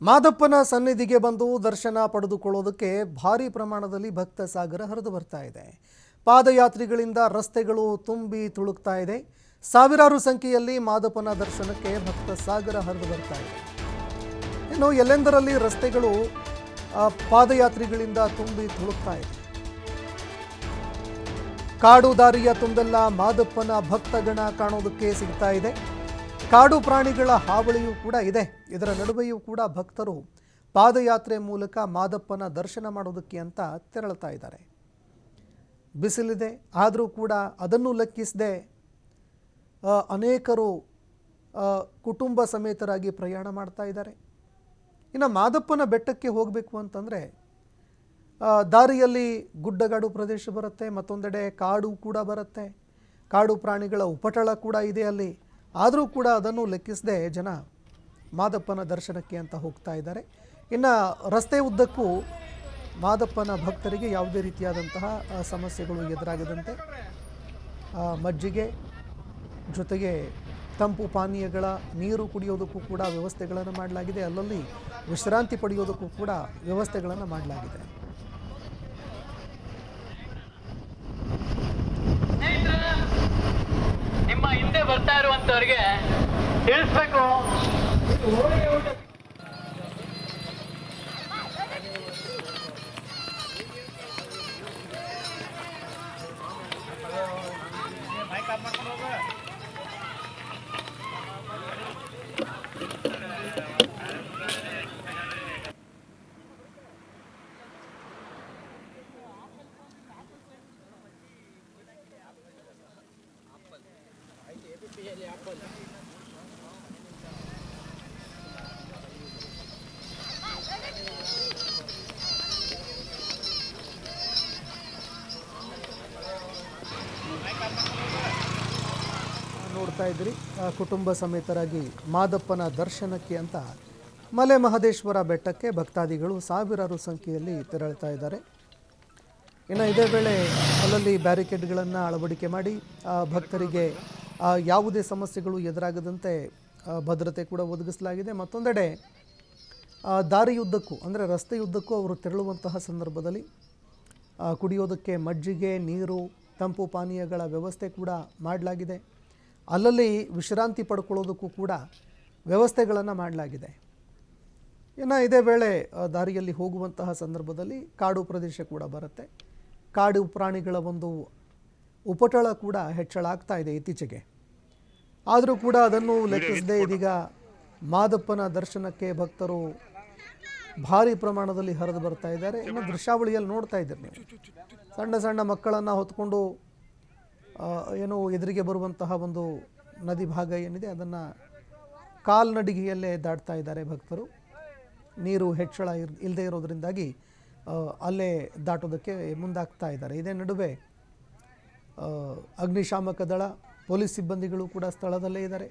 ಮಾದಪ್ಪನ ಸನ್ನಿಧಿಗೆ ಬಂದು ದರ್ಶನ ಪಡೆದುಕೊಳ್ಳೋದಕ್ಕೆ ಭಾರಿ ಪ್ರಮಾಣದಲ್ಲಿ ಭಕ್ತ ಸಾಗರ ಹರಿದು ಬರ್ತಾ ಇದೆ. ಪಾದಯಾತ್ರಿಗಳಿಂದ ರಸ್ತೆಗಳು ತುಂಬಿ ತುಳುಕ್ತಾ ಇದೆ. ಸಾವಿರಾರು ಸಂಖ್ಯೆಯಲ್ಲಿ ಮಾದಪ್ಪನ ದರ್ಶನಕ್ಕೆ ಭಕ್ತ ಸಾಗರ ಹರಿದು ಬರ್ತಾ ಇದೆ. ಇನ್ನು ಎಲ್ಲೆಂದರಲ್ಲಿ ರಸ್ತೆಗಳು ಪಾದಯಾತ್ರಿಗಳಿಂದ ತುಂಬಿ ತುಳುಕ್ತಾ ಇದೆ. ಕಾಡು ದಾರಿಯ ತುಂಬೆಲ್ಲ ಮಾದಪ್ಪನ ಭಕ್ತಗಣ ಕಾಣೋದಕ್ಕೆ ಸಿಗ್ತಾ ಇದೆ. ಕಾಡು ಪ್ರಾಣಿಗಳ ಹಾವಳಿಯೂ ಕೂಡ ಇದೆ. ಇದರ ನಡುವೆಯೂ ಕೂಡ ಭಕ್ತರು ಪಾದಯಾತ್ರೆ ಮೂಲಕ ಮಾದಪ್ಪನ ದರ್ಶನ ಮಾಡೋದಕ್ಕೆ ಅಂತ ತೆರಳುತ್ತಾ ಇದ್ದಾರೆ. ಬಿಸಿಲಿದೆ, ಆದರೂ ಕೂಡ ಅದನ್ನು ಲೆಕ್ಕಿಸದೆ ಅನೇಕರು ಕುಟುಂಬ ಸಮೇತರಾಗಿ ಪ್ರಯಾಣ ಮಾಡ್ತಾ ಇದ್ದಾರೆ. ಇನ್ನು ಮಾದಪ್ಪನ ಬೆಟ್ಟಕ್ಕೆ ಹೋಗಬೇಕು ಅಂತಂದರೆ ದಾರಿಯಲ್ಲಿ ಗುಡ್ಡಗಾಡು ಪ್ರದೇಶ ಬರುತ್ತೆ, ಮತ್ತೊಂದೆಡೆ ಕಾಡು ಕೂಡ ಬರುತ್ತೆ. ಕಾಡು ಪ್ರಾಣಿಗಳ ಉಪಟಳ ಕೂಡ ಇದೆ ಅಲ್ಲಿ. ಆದರೂ ಕೂಡ ಅದನ್ನು ಲೆಕ್ಕಿಸದೆ ಜನ ಮಾದಪ್ಪನ ದರ್ಶನಕ್ಕೆ ಅಂತ ಹೋಗ್ತಾ ಇದ್ದಾರೆ. ಇನ್ನು ರಸ್ತೆ ಉದ್ದಕ್ಕೂ ಮಾದಪ್ಪನ ಭಕ್ತರಿಗೆ ಯಾವುದೇ ರೀತಿಯಾದಂತಹ ಸಮಸ್ಯೆಗಳು ಎದುರಾಗದಂತೆ ಮಜ್ಜಿಗೆ ಜೊತೆಗೆ ತಂಪು ಪಾನೀಯಗಳ ನೀರು ಕುಡಿಯೋದಕ್ಕೂ ಕೂಡ ವ್ಯವಸ್ಥೆಗಳನ್ನು ಮಾಡಲಾಗಿದೆ. ಅಲ್ಲಲ್ಲಿ ವಿಶ್ರಾಂತಿ ಪಡೆಯೋದಕ್ಕೂ ಕೂಡ ವ್ಯವಸ್ಥೆಗಳನ್ನು ಮಾಡಲಾಗಿದೆ. ಬರ್ತಾ ಇರುವಂತವ್ರಿಗೆ ತಿಳಿಸ್ಬೇಕು. ನೋಡ್ತಾ ಇದ್ರಿ ಕುಟುಂಬ ಸಮೇತರಾಗಿ ಮಾದಪ್ಪನ ದರ್ಶನಕ್ಕೆ ಅಂತ ಮಲೆ ಮಹದೇಶ್ವರ ಬೆಟ್ಟಕ್ಕೆ ಭಕ್ತಾದಿಗಳು ಸಾವಿರಾರು ಸಂಖ್ಯೆಯಲ್ಲಿ ತೆರಳ್ತಾ ಇದ್ದಾರೆ. ಇನ್ನು ಇದೇ ವೇಳೆ ಅಲ್ಲಲ್ಲಿ ಬ್ಯಾರಿಕೇಡ್ಗಳನ್ನು ಅಳವಡಿಕೆ ಮಾಡಿ ಭಕ್ತರಿಗೆ ಯಾವುದೇ ಸಮಸ್ಯೆಗಳು ಎದುರಾಗದಂತೆ ಭದ್ರತೆ ಕೂಡ ಒದಗಿಸಲಾಗಿದೆ. ಮತ್ತೊಂದೆಡೆ ದಾರಿಯುದ್ದಕ್ಕೂ, ಅಂದರೆ ರಸ್ತೆಯುದ್ದಕ್ಕೂ ಅವರು ತೆರಳುವಂತಹ ಸಂದರ್ಭದಲ್ಲಿ ಕುಡಿಯೋದಕ್ಕೆ ಮಜ್ಜಿಗೆ, ನೀರು, ತಂಪು ಪಾನೀಯಗಳ ವ್ಯವಸ್ಥೆ ಕೂಡ ಮಾಡಲಾಗಿದೆ. ಅಲ್ಲಲ್ಲಿ ವಿಶ್ರಾಂತಿ ಪಡ್ಕೊಳ್ಳೋದಕ್ಕೂ ಕೂಡ ವ್ಯವಸ್ಥೆಗಳನ್ನು ಮಾಡಲಾಗಿದೆ. ಇನ್ನು ಇದೇ ವೇಳೆ ದಾರಿಯಲ್ಲಿ ಹೋಗುವಂತಹ ಸಂದರ್ಭದಲ್ಲಿ ಕಾಡು ಪ್ರದೇಶ ಕೂಡ ಬರುತ್ತೆ. ಕಾಡು ಪ್ರಾಣಿಗಳ ಒಂದು ಉಪಟಳ ಕೂಡ ಹೆಚ್ಚಳ ಆಗ್ತಾ ಇದೆ ಇತ್ತೀಚೆಗೆ. ಆದರೂ ಕೂಡ ಅದನ್ನು ಲೆಕ್ಕಿಸದೆ ಇದೀಗ ಮಾದಪ್ಪನ ದರ್ಶನಕ್ಕೆ ಭಕ್ತರು ಭಾರಿ ಪ್ರಮಾಣದಲ್ಲಿ ಹರಿದು ಬರ್ತಾ ಇದ್ದಾರೆ. ಇನ್ನು ದೃಶ್ಯಾವಳಿಯಲ್ಲಿ ನೋಡ್ತಾ ಇದ್ದೀರಿ ನೀವು. ಸಣ್ಣ ಸಣ್ಣ ಮಕ್ಕಳನ್ನು ಹೊತ್ಕೊಂಡು ಏನು ಎದುರಿಗೆ ಬರುವಂತಹ ಒಂದು ನದಿ ಭಾಗ ಏನಿದೆ ಅದನ್ನು ಕಾಲ್ನಡಿಗೆಯಲ್ಲೇ ದಾಟ್ತಾ ಇದ್ದಾರೆ ಭಕ್ತರು. ನೀರು ಹೆಚ್ಚಳ ಇರ್ ಇಲ್ಲದೆ ಇರೋದರಿಂದಾಗಿ ಅಲ್ಲೇ ದಾಟೋದಕ್ಕೆ ಮುಂದಾಗ್ತಾ ಇದ್ದಾರೆ. ಇದೇ ನಡುವೆ ಅಗ್ನಿಶಾಮಕ ದಳ, ಪೊಲೀಸ್ ಸಿಬ್ಬಂದಿಗಳು ಕೂಡ ಸ್ಥಳದಲ್ಲೇ ಇದ್ದಾರೆ.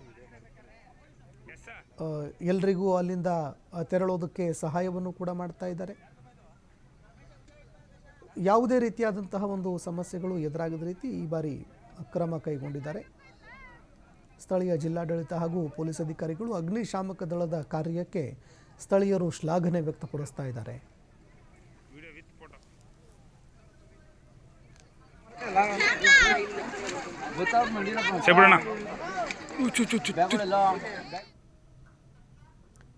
ಎಲ್ರಿಗೂ ಅಲ್ಲಿಂದ ತೆರಳೋದಕ್ಕೆ ಸಹಾಯವನ್ನು ಕೂಡ ಮಾಡ್ತಾ ಇದ್ದಾರೆ. ಯಾವುದೇ ರೀತಿಯಾದಂತಹ ಒಂದು ಸಮಸ್ಯೆಗಳು ಎದುರಾಗದ ರೀತಿ ಈ ಬಾರಿ ಕ್ರಮ ಕೈಗೊಂಡಿದ್ದಾರೆ. ಸ್ಥಳೀಯ ಜಿಲ್ಲಾಡಳಿತ ಹಾಗೂ ಪೊಲೀಸ್ ಅಧಿಕಾರಿಗಳು ಅಗ್ನಿಶಾಮಕ ದಳದ ಕಾರ್ಯಕ್ಕೆ ಸ್ಥಳೀಯರು ಶ್ಲಾಘನೆ ವ್ಯಕ್ತಪಡಿಸ್ತಾ ಇದ್ದಾರೆ. ಸೇಬಿಡೋಣ